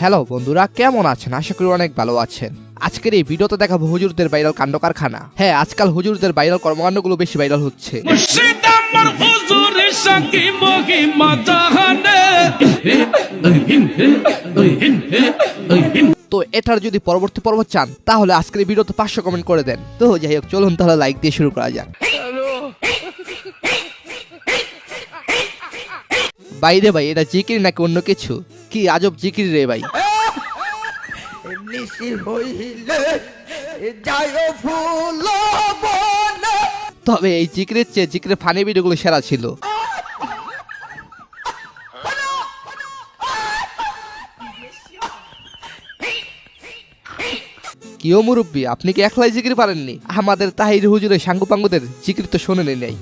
Hello বন্ধুরা কেমন আছেন? আশা করি অনেক ভালো আছেন। আজকের এই ভিডিওতে দেখাবো হুজুরদের ভাইরাল কাণ্ড কারখানা হ্যাঁ আজকাল হুজুরদের ভাইরাল কর্মকাণ্ডগুলো বেশি ভাইরাল হচ্ছে। তো এটার যদি পরবর্তী পর্ব চান তাহলে আজকের ভিডিওতে পাঁচশো কমেন্ট করে দেন। তো যাই হোক চলুন তাহলে লাইক দিয়ে শুরু করা যাক। বাইরে ভাই এটা জিকির নাকি অন্য কিছু? কি আজব জিকির রে ভাই। তবে এই জিকিরের চেয়ে জিকিরের ফানি ভিডিওগুলো সেরা ছিল। কিও মুরব্বী আপনি কি একলাই জিকির পারেননি? আমাদের তাহির হুজুরের সাঙ্গু পাঙ্গুদের জিকির তো শোনেনি নেই।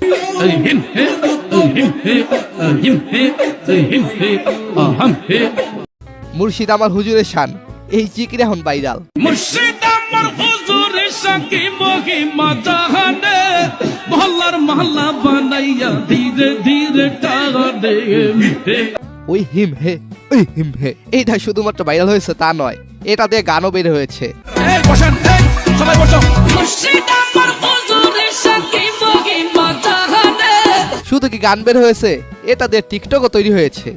মুর্শিদ আমার হুজুরের শান এই জিকির এখন ভাইরাল। মুর্শিদ আমার হুজুরের সাকি মহিমা জাহানে? মহল্লার মহল্লা বানাইয়া ধীরে ধীরে টানে। ওই হিম হে ওই হিম হে এইটা শুধুমাত্র ভাইরাল হয়েছে তা নয় এটা দিয়ে গানও বের হয়েছে। শুধু কি গান বের হয়েছে? এটা দিয়ে টিকটকও তৈরি হয়েছে।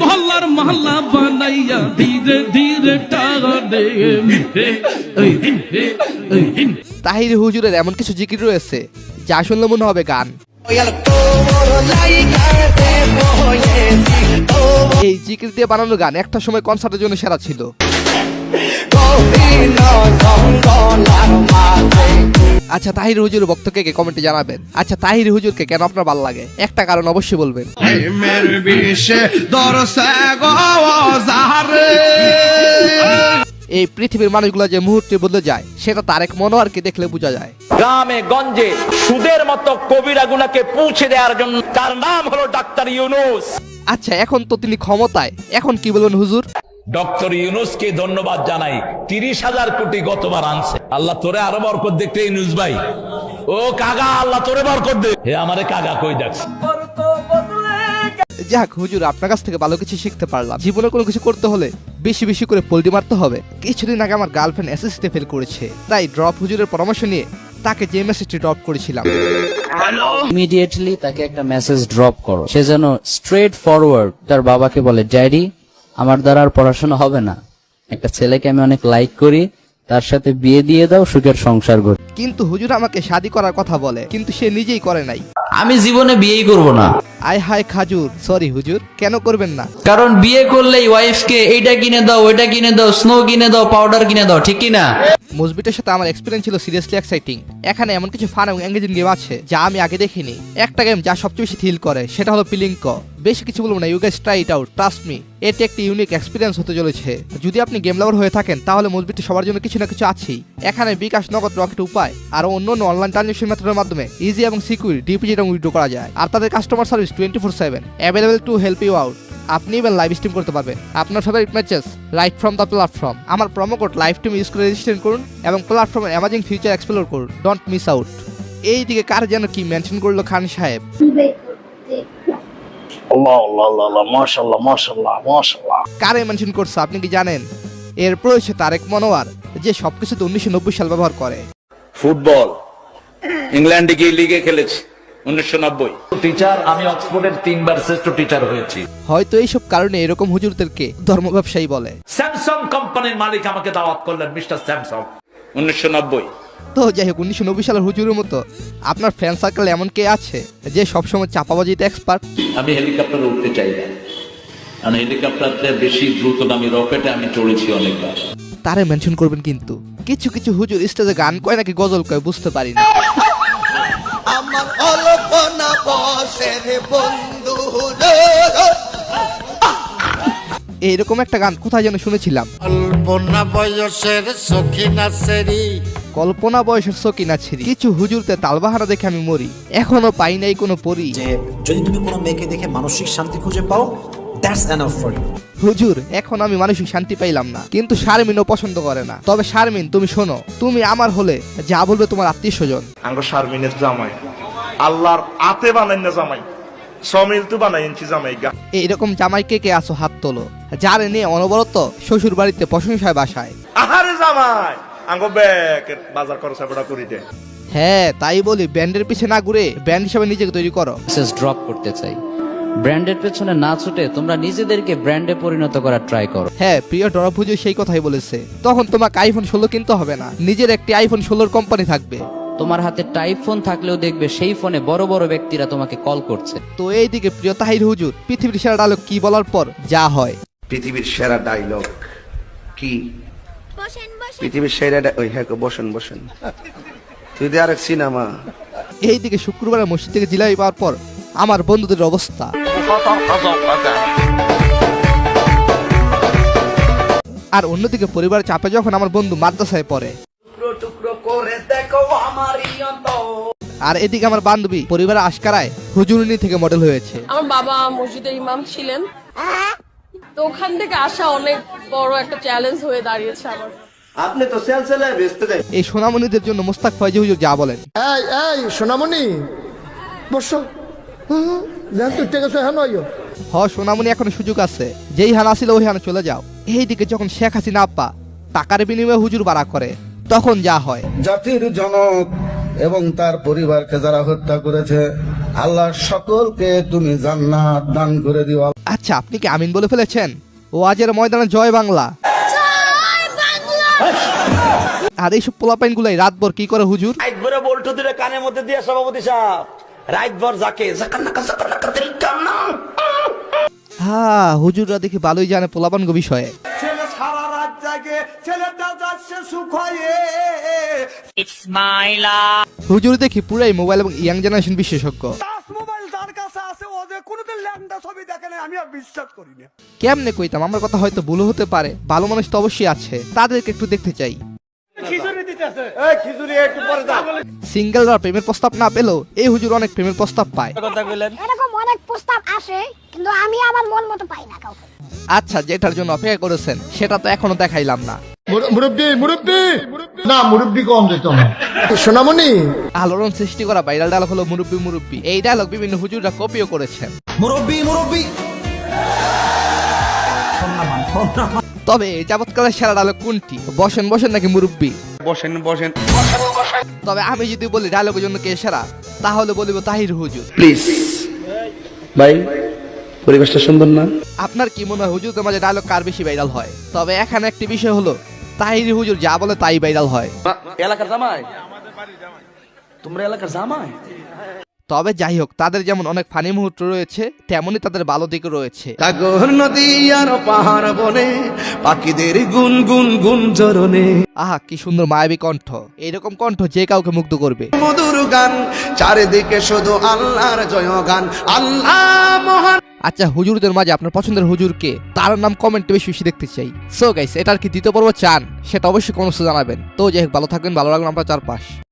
মহল্লার মহল্লা বানাইয়া ধীরে ধীরে তাহির হুজুরের এমন কিছু জিকির রয়েছে যা শুনলে মনে হবে গান। এই জিকির দিয়ে বানানো গান একটা সময় কনসার্টের জন্য সেরা ছিল। আচ্ছা তাহির হুজুর বক্তকে কে কমেন্টে জানাবেন? আচ্ছা তাহির হুজুরকে কেন আপনার ভালো লাগে? একটা কারণ অবশ্যই বলবেন। এই পৃথিবীর মানুষগুলো যে মুহূর্তে বদলে যায় সেটা তারেক মনোয়ারকে দেখলে বোঝা যায়। গ্রামে গঞ্জে সুদের মতো কবিরা গুনাকে পৌঁছে দেওয়ার জন্য তার নাম হলো ডাক্তার ইউনুস। আচ্ছা এখন তো তিনি ক্ষমতায়। এখন কি বলবেন হুজুর? ডক্টর ইউনুসকে ধন্যবাদ জানাই। তিরিশ হাজার কোটি গতবার আনছে। আল্লাহ তোরে আরও বরকত দেখতে ইউনুস ভাই। ও কাগা আল্লাহ তোরে বরকত দে হে আমারে কাগা কই দেখছে যাক হুজুর আপনার কাছ থেকে ভালো কিছু শিখতে পারলাম। জীবনে কোনো কিছু করতে হলে বেশি বেশি করে পোল্টি মারতে হবে। কিছুদিন আগে আমার গার্লফ্রেন্ড এসএসসিতে ফেল করেছে। তাই ড্রপ হুজুরের পরামর্শ নিয়ে তাকে যে মেসেজটি ড্রপ করেছিলাম। ইমিডিয়েটলি তাকে একটা মেসেজ ড্রপ করো। সে যেন স্ট্রেট ফরওয়ার্ড তার বাবাকে বলে ড্যাডি আমার দ্বারা আর পড়াশোনা হবে না। একটা ছেলেকে আমি অনেক লাইক করি তার সাথে বিয়ে দিয়ে দাও সুখের সংসার গড়ি। কিন্তু হুজুর আমাকে শাদি করার কথা বলে কিন্তু সে নিজেই করে নাই। আমি জীবনে বিয়েই করব না। আয় হায় খাজুর সরি হুজুর কেন করবেন না? কারণ বিয়ে করলেই ওয়াইফকে এইটা কিনে দাও ওইটা কিনে দাও স্নো কিনে দাও পাউডার কিনে দাও ঠিক কি না? মুসবিটের সাথে আমার এক্সপিরিয়েন্স ছিল সিরিয়াসলি এক্সাইটিং এখানে এমন কিছু ফান এবং এঙ্গেজিং গেম আছে যা আমি আগে দেখিনি। একটা গেম যা সবচেয়ে বেশি থিল করে, সেটা হলো পিলিঙ্ক বেশি কিছু বলব না you guys try it out trust me এটি একটি ইউনিক এক্সপিরিয়েন্স হতে চলেছে। যদি আপনি গেম লাভার হয়ে থাকেন, তাহলে মুসবিটি সবার জন্য কিছু না কিছু আছেই। এখানে বিকাশ নগদ রকেট উপায় আর অন্য অন্য অনলাইন ট্রানজেকশন মেথডের মাধ্যমে ইজি এবং সিকিউর ডিপিজিট এবং উইড্রো করা যায়। আর তাদের customer service twenty four seven available to help you out আপনি ইভেন লাইভ স্ট্রিম করতে পারবেন আপনার favourite matches right from the platform আমার promo code live team use করে রেজিস্ট্রেশন করুন এবং প্ল্যাটফর্মের অ্যামাজিং ফিউচার এক্সপ্লোর করুন। ডোন্ট মিস আউট এই দিকে কার যেন কি মেনশন করল খান সাহেব? কারে মেনশন করছে আপনি কি জানেন? এরপর হচ্ছে তারেক মনোয়ার যে সবকিছুতে উনিশশো নব্বই সাল ব্যবহার করে। ফুটবল ইংল্যান্ডে গিয়ে লিগে খেলেছি। টিচার আমি অক্সফোর্ডের তিনবার শ্রেষ্ঠ টিচার হয়েছি। হয়তো এইসব কারণে এরকম হুজুরদেরকে ধর্ম ব্যবসায়ী বলে। স্যামসাং কোম্পানির মালিক আমাকে দাওয়াত করলেন মিস্টার স্যামসাং উনিশশো নব্বই। তো যাই হোক উনিশশো নব্বই সালের হুজুরের মতো আপনার ফ্রেন্ড সার্কেল এমন কে আছে যে সবসময় চাপাবাজিতে এক্সপার্ট আমি হেলিকপ্টারে উঠতে চাই না। কারণ হেলিকপ্টারতে বেশি দ্রুতগামী রকেটে আমি চড়েছি অনেকবার। তারে মেনশন করবেন কিন্তু। কিছু কিছু হুজুর স্টেজে গান কয় নাকি গজল কয় বুঝতে পারি না। আমার অল্পনা বসের বন্ধু এইরকম একটা গান কোথায় যেন শুনেছিলাম। কল্পনা বয়সের সখিনা সেরি। কল্পনা বয়সের সকিনা ছিরি কিছু হুজুরতে তালবাহারা দেখে আমি মরি। এখনও পাই নাই কোনো পরি। যে যদি তুমি কোনো মেয়েকে দেখে মানসিক শান্তি খুঁজে পাও দ্যাটস এনাফ ফর ইউ হুজুর এখন আমি মানসিক শান্তি পাইলাম না। কিন্তু শারমিনও পছন্দ করে না। তবে শারমিন তুমি শোনো তুমি আমার হলে যা বলবে তোমার আত্মীয় স্বজন আঙ্গ শারমিনের জামাই। আল্লাহর আতে বানাই না জামাই। সমিল তো বানাই ইঞ্চি জামাইগা এইরকম জামাই কে কে আসো হাত তোলো। যার নিয়ে অনবরত শ্বশুর বাড়িতে প্রশংসায় বাসায়। আহারে জামাই! আঙ্গো ব্যাগ বাজার খরচ বড় করি দে। হ্যাঁ তাই বলি ব্যান্ডের পিছে না ঘুরে ব্যান্ড হিসাবে নিজেকে তৈরি করো। ড্রপ করতে চাই। ব্র্যান্ডের পেছনে না ছুটে তোমরা নিজেদেরকে ব্র্যান্ডে পরিণত করার ট্রাই করো। হ্যাঁ প্রিয় ডরাভুজু সেই কথাই বলেছে। তখন তোমাকে আইফোন ষোলো কিনতে হবে না। নিজের একটি আইফোন ষোলোর কোম্পানি থাকবে। তোমার হাতে টাইপ ফোন থাকলেও দেখবে সেই ফোনে বড় বড় ব্যক্তিরা তোমাকে কল করছে। তো এইদিকে প্রিয় তাহির হুজুর পৃথিবীর সেরা ডায়লগ কি বলার পর যা হয়। পৃথিবীর সেরা ডায়লগ কি? পৃথিবীর সেরা ডা- ওই হ্যাঁ বসেন বসেন। তুই দে আরেক সিনেমা এইদিকে শুক্রবারে মসজিদ থেকে জিলাপি পাওয়ার পর আমার বন্ধুদের অবস্থা। আর অন্যদিকে পরিবারের চাপে যখন আমার বন্ধু মাদ্রাসায় পড়ে। আর এদিকে আমার বান্ধবী পরিবারের আশকারায় হুজুরনি থেকে মডেল হয়েছে। আমার বাবা মসজিদের ইমাম ছিলেন। তো ওখান থেকে আসা অনেক বড় একটা চ্যালেঞ্জ হয়ে দাঁড়িয়েছে আমার। আপনি তো সেল বেচতে দেয় এই সোনামণিদের জন্য মোস্তাক ফয়জি হুজুর যা বলেন। এই এই সোনামণি বসো। জান তুই টেকে হ্যাঁ নয় হ সোনামণি এখন সুযোগ আছে। যেই হান আসিল ওই হানে চলে যাও। এইদিকে যখন শেখ হাসিনা আপ্পা টাকার বিনিময়ে হুজুর বাড়া করে তখন যা হয়। জাতির জনক এবং তার পরিবারকে যারা হত্যা করেছে আল্লাহ সকলকে তুমি জান্নাত দান করে দিও। আচ্ছা আপনি কি আমিন বলে ফেলেছেন? ও আজের ময়দানে জয় বাংলা। আর এইসব পোলাপাইন গুলাই রাতভর কি করে হুজুর? রাইতভরে বল্টু দিলে কানের মধ্যে দিয়ে সভাপতি সাহেব। রাইতভর যাকে হ্যাঁ হুজুররা দেখি ভালোই জানে পোলাপান গো বিষয়ে। সারা রাত জাগে ছেলেটা যাচ্ছে সুখ হুজুর দেখি পুরাই মোবাইল এবং ইয়াং জেনারেশন বিশেষজ্ঞ। কেমনে কইতাম আমার কথা হয়তো ভুল হতে পারে ভালো মানুষ তো অবশ্যই আছে। তাদেরকে একটু দেখতে চাই। সিঙ্গেলরা প্রেমের প্রস্তাব না পেলেও এই হুজুর অনেক প্রেমের প্রস্তাব পায়। এরকম অনেক প্রস্তাব আসে কিন্তু আমি আমার মন মতো পাই না কাউকে। আচ্ছা যেটার জন্য অপেক্ষা করেছেন সেটা তো এখনও দেখাইলাম না। মুরব্বী মুরব্বী! না মুরব্বী কম যেত না। সোনামণি! আলোড়ন সৃষ্টি করা ভাইরাল ডায়লগ হলো মুরব্বি মুরব্বি। এই ডায়লগ বিভিন্ন হুজুররা কপিও করেছেন। মুরব্বী মুরব্বী! তবে যাবৎকালের সেরা ডায়লগ কোনটি? বসেন বসেন নাকি মুরব্বি? বসেন বসেন। তবে আমি যদি বলি ডায়লগের জন্য কে সেরা তাহলে বলিব তাহির হুজুর। প্লিজ। ভাই পরিবেশটা সুন্দর না? আপনার কি মনে হয় হুজুরদের মাঝে ডায়লগ কার বেশি ভাইরাল হয়? তবে এখানে একটি বিষয় হলো তাহির হুজুর যা বলে তাই ভাইরাল হয়। এলাকার জামাই? তোমরা এলাকার জামাই? তবে যাই হোক তাদের যেমন অনেক ফানি মুহূর্ত রয়েছে তেমনই তাদের ভালো দিকও রয়েছে। সাগর নদী আর পাহাড় বনে পাখিদের গুন গুন গুন চরণে আহা কি সুন্দর মায়াবী কণ্ঠ। এইরকম কণ্ঠ যে কাউকে মুগ্ধ করবে। মধুর গান চারিদিকে শুধু আল্লাহর জয় গান আল্লাহ মহান আচ্ছা হুজুরদের মাঝে আপনার পছন্দের হুজুরকে তার নাম কমেন্টে বেশি বেশি দেখতে চাই। সো গাইস এটার কি দ্বিতীয় পর্ব চান? সেটা অবশ্যই কমেন্টসে জানাবেন। তো যাই হোক ভালো থাকবেন ভালো লাগল আমরা চারপাশ।